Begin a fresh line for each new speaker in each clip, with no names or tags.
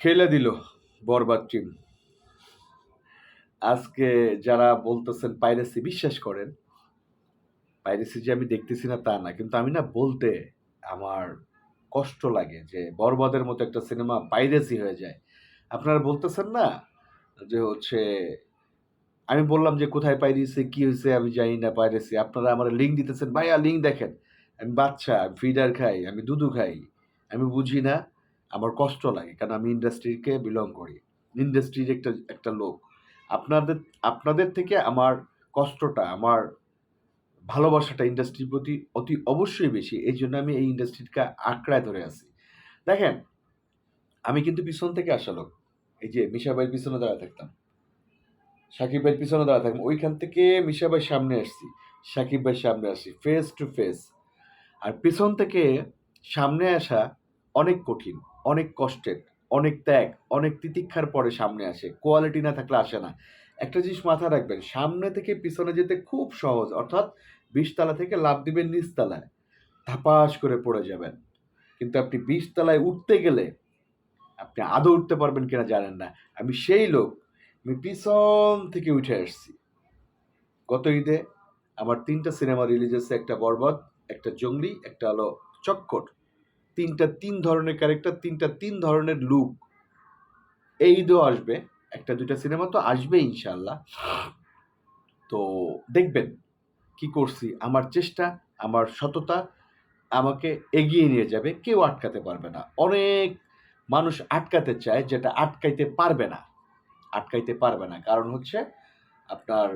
খেলে দিল বরবাদ টিম আজকে যারা বলতেছেন পাইরেসি, বিশ্বাস করেন, পাইরেসি যে আমি দেখতেছি না তা না, কিন্তু আমি না বলতে আমার কষ্ট লাগে যে বরবাদের মতো একটা সিনেমা পাইরেসি হয়ে যায়। আপনারা বলতেছেন না যে হচ্ছে, আমি বললাম যে কোথায় পাইরেছি কি হয়েছে আমি জানি না পাইরেছি আপনারা আমার লিঙ্ক দিতেছেন, ভাইয়া লিঙ্ক দেখেন। আমি বাচ্চা ফিডার খাই, আমি দুধু খাই, আমি বুঝি না আমার কষ্ট লাগে, কারণ আমি ইন্ডাস্ট্রিকে বিলং করি। ইন্ডাস্ট্রির একটা একটা লোক। আপনাদের আপনাদের থেকে আমার কষ্টটা, আমার ভালোবাসাটা ইন্ডাস্ট্রির প্রতি অতি অবশ্যই বেশি। এই জন্য আমি এই ইন্ডাস্ট্রিকে আঁকড়ায় ধরে আছি। দেখেন, আমি কিন্তু পিছন থেকে আসা লোক। এই যে মিশাবাইয়ের পিছনে দাঁড়া থাকতাম। সাকিব ভাইয়ের পিছনে দাঁড়া থাকতাম। ওইখান থেকে মিশা ভাইয়ের সামনে আসছি। সাকিব ভাইয়ের সামনে আসছি ফেস টু ফেস আর পিছন থেকে সামনে আসা অনেক কঠিন। অনেক কষ্টের, অনেক ত্যাগ, অনেক তিতিক্ষার পরে সামনে আসে কোয়ালিটি না থাকলে আসে না। একটা জিনিস মাথায় রাখবেন, সামনে থেকে পিছনে যেতে খুব সহজ, অর্থাৎ বিশতলা থেকে লাভ দিবেন নিচতলায়, ধাপাস করে পড়ে যাবেন। কিন্তু আপনি বিশতলায় উঠতে গেলে আপনি আদৌ উঠতে পারবেন কিনা জানেন না। আমি সেই লোক, আমি পিছন থেকে উঠে আসছি। গত ঈদে আমার তিনটা সিনেমা রিলিজ হয়েছে, একটা বরবাদ, একটা জঙ্গলি, একটা হলো চক্কর। তিনটা তিন ধরনের ক্যারেক্টার তিনটা তিন ধরনের লুক এই ঈদও আসবে। একটা, দুইটা সিনেমা তো আসবে ইনশাল্লাহ তো দেখবেন কি করছি। আমার চেষ্টা, আমার সততা আমাকে এগিয়ে নিয়ে যাবে। কেউ আটকাতে পারবে না। অনেক মানুষ আটকাতে চায় যেটা আটকাইতে পারবে না। আটকাইতে পারবে না। কারণ হচ্ছে আপনার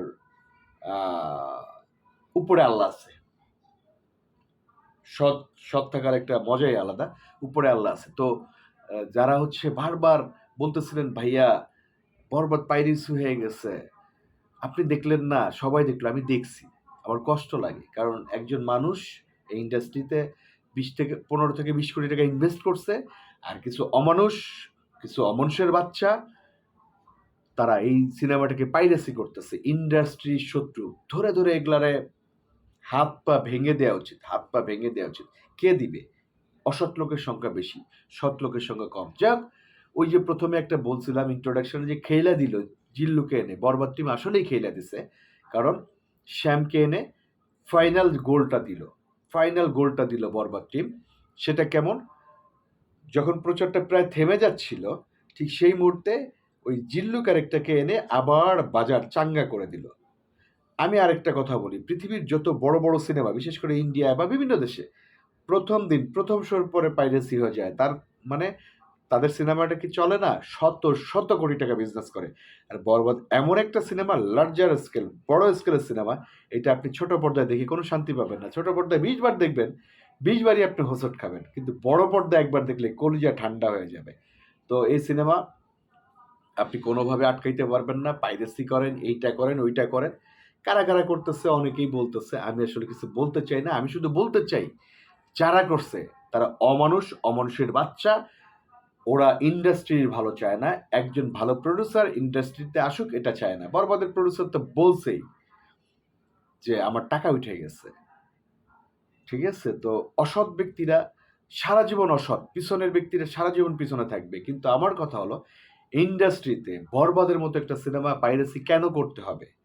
উপরে আল্লাহ আছে। সৎ সৎ থাকার একটা মজাই আলাদা, উপরে আল্লাহ আছে। তো যারা হচ্ছে বারবার বলতেছিলেন, ভাইয়া বরবাদ পাইরিস হয়ে গেছে। আপনি দেখলেন না, সবাই দেখল, আমি দেখছি। আমার কষ্ট লাগে, কারণ একজন মানুষ এই ইন্ডাস্ট্রিতে বিশ থেকে পনেরো থেকে বিশ কোটি টাকা ইনভেস্ট করছে, আর কিছু অমানুষ, কিছু অমানুষের বাচ্চা, তারা এই সিনেমাটাকে পাইরেসি করতেছে। ইন্ডাস্ট্রির শত্রু, ধরে ধরে এগুলারে হাত পা ভেঙে দেওয়া উচিত হাত পা ভেঙে দেওয়া উচিত। কে দিবে? অসৎ লোকের সংখ্যা বেশি, সৎ লোকের সংখ্যা কম। যাক, ওই যে প্রথমে একটা বলছিলাম ইন্ট্রোডাকশনে যে খেলা দিল, জিল্লুকে এনে, বরবাদ টিম আসলেই খেলা দিছে, কারণ শ্যামকে এনে ফাইনাল গোলটা দিল ফাইনাল গোলটা দিল বরবাদ টিম সেটা কেমন? যখন প্রচারটা প্রায় থেমে যাচ্ছিল, ঠিক সেই মুহূর্তে ওই জিল্লু ক্যারেক্টারকে এনে আবার বাজার চাঙ্গা করে দিল। আমি আরেকটা কথা বলি। পৃথিবীর যত বড় বড় সিনেমা, বিশেষ করে ইন্ডিয়া বা বিভিন্ন দেশে, প্রথম দিন, প্রথম শোর পরে পাইরেসি হয়ে যায়। তার মানে তাদের সিনেমাটা কি চলে না? শত শত কোটি টাকা বিজনেস করে। আর বরবাদ এমন একটা সিনেমা লার্জার স্কেল বড় স্কেলের সিনেমা, এটা আপনি ছোট পর্দায় দেখে কোনো শান্তি পাবেন না। ছোট পর্দায় বিশ বার দেখবেন, বিশ বারই আপনি হোসট খাবেন। কিন্তু বড় পর্দায় একবার দেখলে কলিজা ঠান্ডা হয়ে যাবে। তো এই সিনেমা আপনি কোনোভাবে আটকাইতে পারবেন না। পাইরেসি করেন, এইটা করেন, ওইটা করেন। কারা কারা করতেছে, অনেকেই বলতেছে, আমি আসলে কিছু বলতে চাই না, আমি শুধু বলতে চাই, যারা করছে, তারা অমানুষ, অমানুষের বাচ্চা, ওরা ইন্ডাস্ট্রির ভালো চায় না, একজন ভালো প্রডিউসার ইন্ডাস্ট্রিতে আসুক, এটা চায় না। বরবাদের প্রডিউসার তো বলছেই যে, আমার টাকা উঠে গেছে। ঠিক আছে? তো অসৎ ব্যক্তিরা সারা জীবন অসৎ, পিছনের ব্যক্তিরা সারা জীবন পিছনে থাকবে। কিন্তু আমার কথা হলো ইন্ডাস্ট্রিতে বরবাদের মতো একটা সিনেমা পাইরেসি কেন করতে হবে?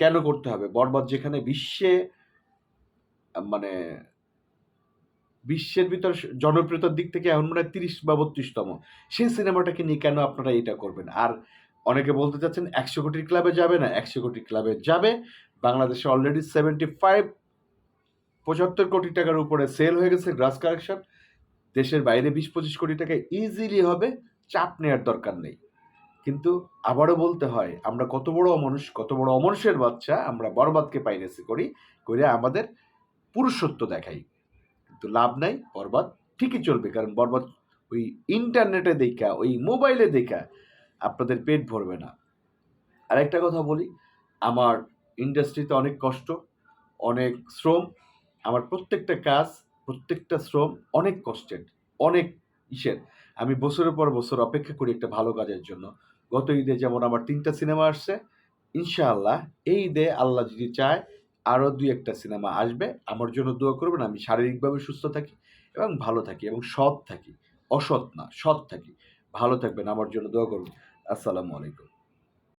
কেন করতে হবে? বরবাদ যেখানে বিশ্বে মানে বিশ্বের ভিতর জনপ্রিয়তার দিক থেকে এখন মনে হয় তিরিশ বা বত্রিশতম। সেই সিনেমাটাকে নিয়ে কেন আপনারা এটা করবেন? আর অনেকে বলতে চাচ্ছেন একশো কোটির ক্লাবে যাবে না, একশো কোটি ক্লাবে যাবে। বাংলাদেশে অলরেডি সেভেন্টি ফাইভ পঁচাত্তর কোটি টাকার উপরে সেল হয়ে গেছে গ্রাস কালেকশন দেশের বাইরে বিশ পঁচিশ কোটি টাকা ইজিলি হবে, চাপ নেওয়ার দরকার নেই। কিন্তু আবারও বলতে হয়, আমরা কত বড় অমানুষ, কত বড় অমানুষের বাচ্চা, আমরা বরবাদকে পাইরেসি করি করে আমাদের পুরুষত্ব দেখাই। কিন্তু লাভ নাই, বরবাদ ঠিকই চলবে, কারণ বরবাদ ওই ইন্টারনেটে দেখা, ওই মোবাইলে দেখা আপনাদের পেট ভরবে না। আরেকটা কথা বলি, আমার ইন্ডাস্ট্রিতে অনেক কষ্ট, অনেক শ্রম, আমার প্রত্যেকটা কাজ, প্রত্যেকটা শ্রম অনেক কষ্টের, অনেক ইসের। আমি বছরের পর বছর অপেক্ষা করি একটা ভালো কাজের জন্য। গত ঈদে যেমন আমার তিনটা সিনেমা আসছে, ইনশাআল্লাহ এই ঈদে আল্লাহ যদি চায় আরও দুই একটা সিনেমা আসবে আমার জন্য দোয়া করবেন, আমি শারীরিকভাবে সুস্থ থাকি এবং ভালো থাকি এবং সৎ থাকি অসৎ না, সৎ থাকি ভালো থাকবেন। আমার জন্য দোয়া করুন আসসালামু আলাইকুম।